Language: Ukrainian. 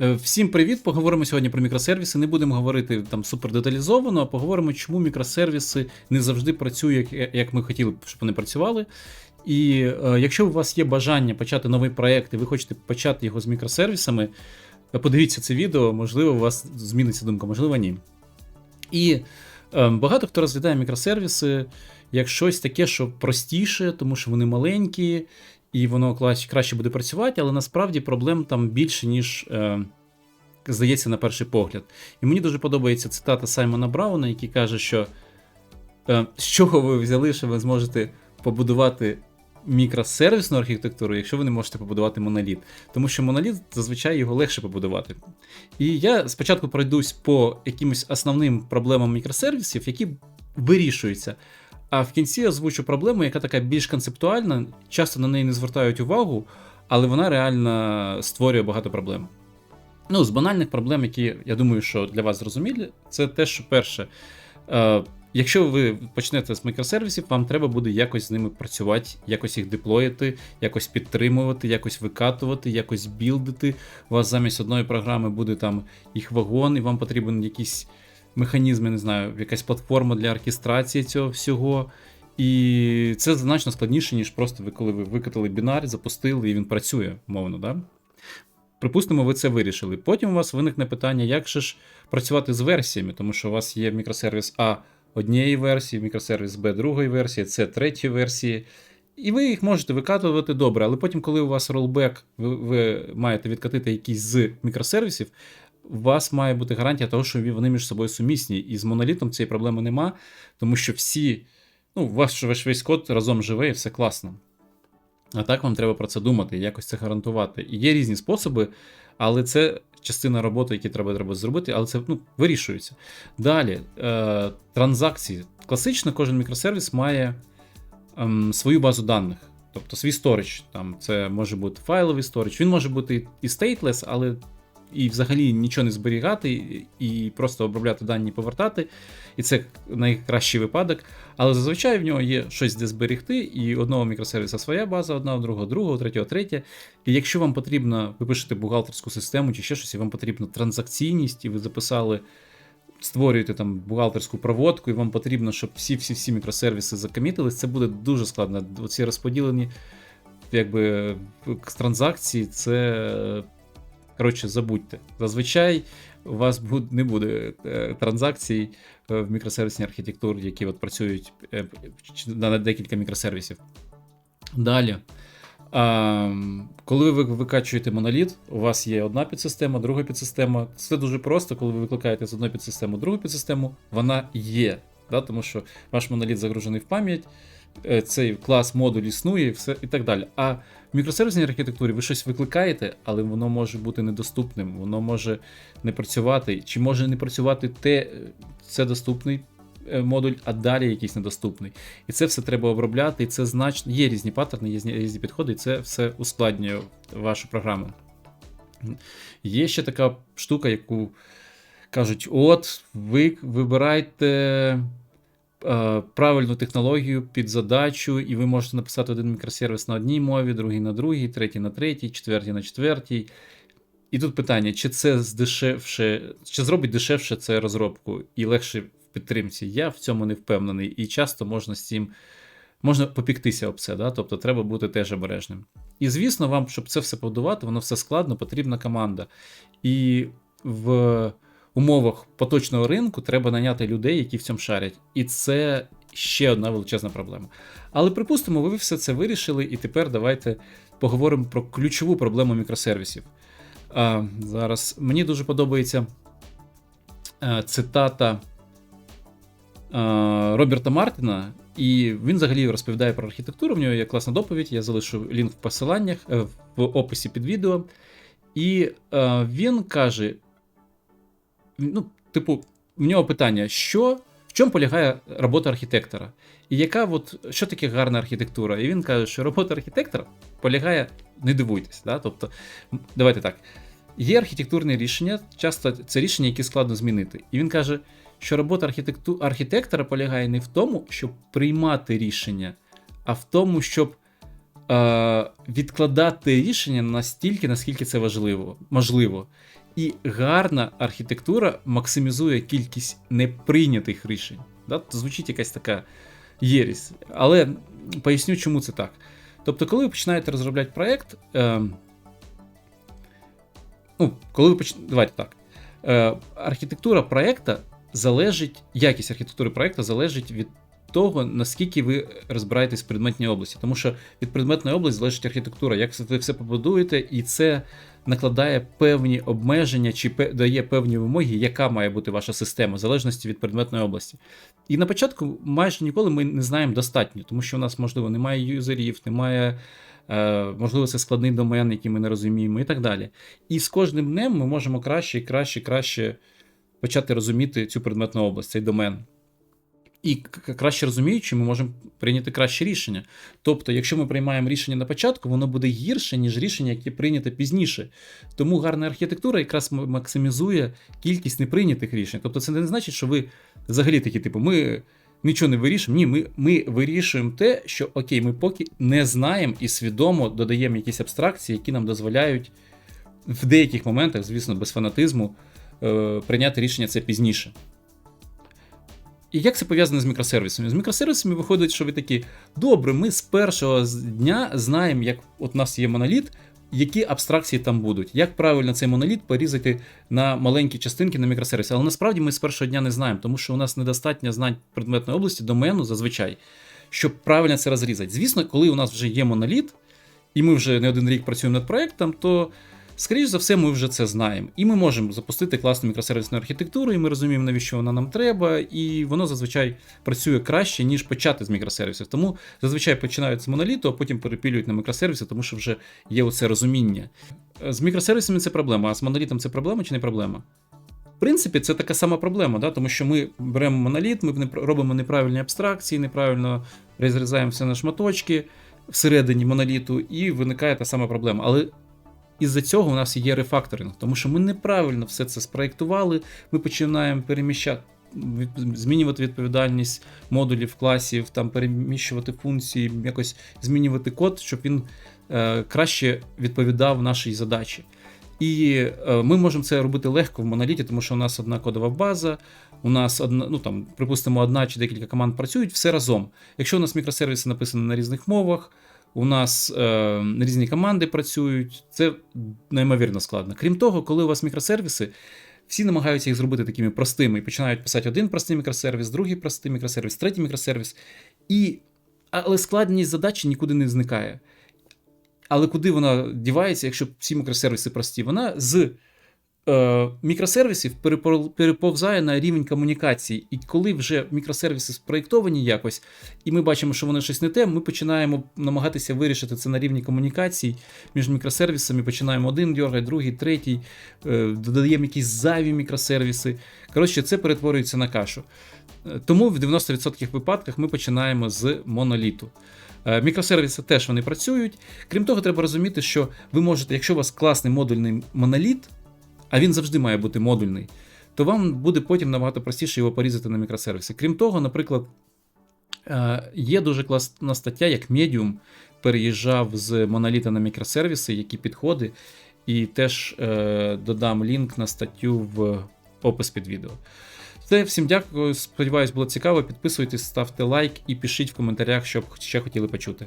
Е, Всім привіт! Поговоримо сьогодні про мікросервіси. Не будемо говорити там супер деталізовано, а поговоримо, чому мікросервіси не завжди працюють, як, як ми хотіли, б, щоб вони працювали. І е, якщо у вас є бажання почати новий проект, і ви хочете почати його з мікросервісами, е, подивіться це відео, можливо, у вас зміниться думка, можливо, ні. І е, багато хто розглядає мікросервіси як щось таке, що простіше, тому що вони маленькі, і воно краще буде працювати, але насправді проблем там більше, ніж е, здається на перший погляд. І мені дуже подобається цитата Саймона Брауна, який каже, що е, з чого ви взяли, що ви зможете побудувати мікросервісну архітектуру, якщо ви не можете побудувати моноліт. Тому що моноліт зазвичай його легше побудувати. І я спочатку пройдусь по якимось основним проблемам мікросервісів, які вирішуються. А в кінці озвучу проблему, яка така більш концептуальна, часто на неї не звертають увагу, але вона реально створює багато проблем. Ну, з банальних проблем, які я думаю, що для вас зрозумілі, це те, що перше, е, якщо ви почнете з мікросервісів, вам треба буде якось з ними працювати, якось їх деплоїти, якось підтримувати, якось викатувати, якось білдити. У вас замість одної програми буде там їх вагон, і вам потрібен якийсь механізм, я не знаю, якась платформа для оркестрації цього всього. І це значно складніше, ніж просто ви, коли ви викатали бінар, запустили і він працює, мовно, да? Припустимо, ви це вирішили. Потім у вас виникне питання, як же ж працювати з версіями, тому що у вас є мікросервіс А однієї версії, мікросервіс Б другої версії, С третьої версії. І ви їх можете викатувати добре, але потім, коли у вас ролбек, ви, ви маєте відкатити якийсь з мікросервісів, у вас має бути гарантія того, що вони між собою сумісні. І з монолітом цієї проблеми нема, тому що всі, ну, ваш весь код разом живе і все класно. А так вам треба про це думати, якось це гарантувати. І є різні способи, але це частина роботи, які треба, треба зробити, але це ну, вирішується. Далі, е, транзакції. Класично, кожен мікросервіс має ем, свою базу даних. Тобто свій сторіч. Там це може бути файловий сторіч, він може бути і stateless, але і взагалі нічого не зберігати, і- просто обробляти дані повертати. І це найкращий випадок. Але зазвичай в нього є щось де зберегти, і одного мікросервіса своя база, одна другого, другого, третього, третя. І якщо вам потрібно, ви пишете бухгалтерську систему чи ще щось, і вам потрібна транзакційність, і ви записали, створюєте там бухгалтерську проводку, і вам потрібно, щоб всі-всі-всі мікросервіси закомітились, це буде дуже складно. Оці розподілені якби транзакції, це. Коротше, забудьте. Зазвичай у вас не буде е, транзакцій е, в мікросервісній архітектурі, які от працюють е, на декілька мікросервісів. Далі. Коли ви викачуєте моноліт, у вас є одна підсистема, друга підсистема. Це дуже просто, коли ви викликаєте з одної підсистеми другу підсистему, вона є. Да? Тому що ваш моноліт загружений в пам'ять, цей клас модуль існує і все, і так далі. А в мікросервісній архітектурі ви щось викликаєте, але воно може бути недоступним, воно може не працювати, чи може не працювати те, це доступний е, модуль, а далі якийсь недоступний. І це все треба обробляти, і це значно. Є різні паттерни, є різні- підходи, і це все ускладнює вашу програму. Є ще така штука, яку кажуть: от, ви вибирайте е, правильну технологію під задачу, і ви можете написати один мікросервіс на одній мові, другий на другій, третій на третій, четвертій на четвертій. І тут питання: чи це здешевше, чи зробить дешевше це розробку і легше в підтримці? Я в цьому не впевнений, і часто можна з цим можна попіктися об це, да? тобто треба бути теж обережним. І звісно, вам, щоб це все побудувати, воно все складно, потрібна команда. І в умовах поточного ринку треба наняти людей, які в цьому шарять. І це ще одна величезна проблема. Але припустимо, ви все це вирішили, і тепер давайте поговоримо про ключову проблему мікросервісів. А, зараз мені дуже подобається е, цитата е, Роберта Мартіна, і він взагалі розповідає про архітектуру. В нього є класна доповідь. Я залишу лінк в посиланнях е, в описі під відео. І е, він каже: ну, типу, в нього питання, що, в чому полягає робота архітектора? І яка от, що таке гарна архітектура? І він каже, що робота архітектора полягає, не дивуйтесь, да? тобто, давайте так. Є архітектурне рішення, часто це рішення, які складно змінити. І він каже, що робота архітекту... архітектора полягає не в тому, щоб приймати рішення, а в тому, щоб е, відкладати рішення настільки, наскільки це важливо, можливо. І гарна архітектура максимізує кількість неприйнятих рішень. Да? Звучить якась така єрість. Але поясню, чому це так. Тобто, коли ви починаєте розробляти проєкт, е, ну, коли ви поч... Давайте так. Е, архітектура проєкту залежить, якість архітектури проєкту залежить від того, наскільки ви розбираєтесь в предметній області. Тому що від предметної області залежить архітектура, як ви все побудуєте, і це накладає певні обмеження чи дає певні вимоги, яка має бути ваша система, в залежності від предметної області. І на початку майже ніколи ми не знаємо достатньо, тому що у нас, можливо, немає юзерів, немає. Е, можливо, це складний домен, який ми не розуміємо, і так далі. І з кожним днем ми можемо краще і краще краще почати розуміти цю предметну область, цей домен. І краще розуміючи, ми можемо прийняти краще рішення. Тобто, якщо ми приймаємо рішення на початку, воно буде гірше, ніж рішення, яке прийнято пізніше. Тому гарна архітектура якраз максимізує кількість неприйнятих рішень. Тобто, це не значить, що ви взагалі такі, типу, ми нічого не вирішуємо. Ні, ми ми вирішуємо те, що окей, ми поки не знаємо і свідомо додаємо якісь абстракції, які нам дозволяють в деяких моментах, звісно, без фанатизму, е, прийняти рішення це пізніше. І як це пов'язане з мікросервісами? З мікросервісами виходить, що ви такі, добре, ми з першого дня знаємо, як от у нас є моноліт, які абстракції там будуть, як правильно цей моноліт порізати на маленькі частинки на мікросервісі. Але насправді ми з першого дня не знаємо, тому що у нас недостатньо знань предметної області, домену зазвичай, щоб правильно це розрізати. Звісно, коли у нас вже є моноліт, і ми вже не один рік працюємо над проєктом, то Скоріше за все, ми вже це знаємо. І ми можемо запустити класну мікросервісну архітектуру, і ми розуміємо, навіщо вона нам треба, і воно зазвичай працює краще, ніж почати з мікросервісів. Тому зазвичай починають з моноліту, а потім перепілюють на мікросервіси, тому що вже є оце розуміння. З мікросервісами це проблема, а з монолітом це проблема чи не проблема? В принципі, це така сама проблема, да? тому що ми беремо моноліт, ми робимо неправильні абстракції, неправильно розрізаємо все на шматочки всередині моноліту, і виникає та сама проблема. Але із-за цього у нас є рефакторинг, тому що ми неправильно все це спроєктували, ми починаємо переміщати. Змінювати відповідальність модулів, класів, там переміщувати функції, якось змінювати код, щоб він е, краще відповідав нашій задачі. І е, ми можемо це робити легко в моноліті, тому що у нас одна кодова база, у нас одна, ну там, припустимо, одна чи декілька команд працюють все разом. Якщо у нас мікросервіси написані на різних мовах, у нас е, різні команди працюють, це неймовірно складно. Крім того, коли у вас мікросервіси, всі намагаються їх зробити такими простими і починають писати один простий мікросервіс, другий простий мікросервіс, третій мікросервіс. І, Але складність задачі нікуди не зникає. Але куди вона дівається, якщо всі мікросервіси прості? Вона з мікросервісів переповзає на рівень комунікації. І коли вже мікросервіси спроєктовані якось, і ми бачимо, що вони щось не те, ми починаємо намагатися вирішити це на рівні комунікацій між мікросервісами. Починаємо один дергати, другий, третій, е, додаємо якісь зайві мікросервіси. Коротше, це перетворюється на кашу. Е, тому в 90% випадках ми починаємо з моноліту. Мікросервіси теж вони працюють. Крім того, треба розуміти, що ви можете, якщо у вас класний модульний моноліт, а він завжди має бути модульний, то вам буде потім набагато простіше його порізати на мікросервіси. Крім того, наприклад, е, є дуже класна стаття, як Medium переїжджав з моноліта на мікросервіси, які підходи, і теж е, додам лінк на статтю в опис під відео. Все, всім дякую. Сподіваюсь, було цікаво. Підписуйтесь, ставте лайк і пишіть в коментарях, що б ще хотіли почути.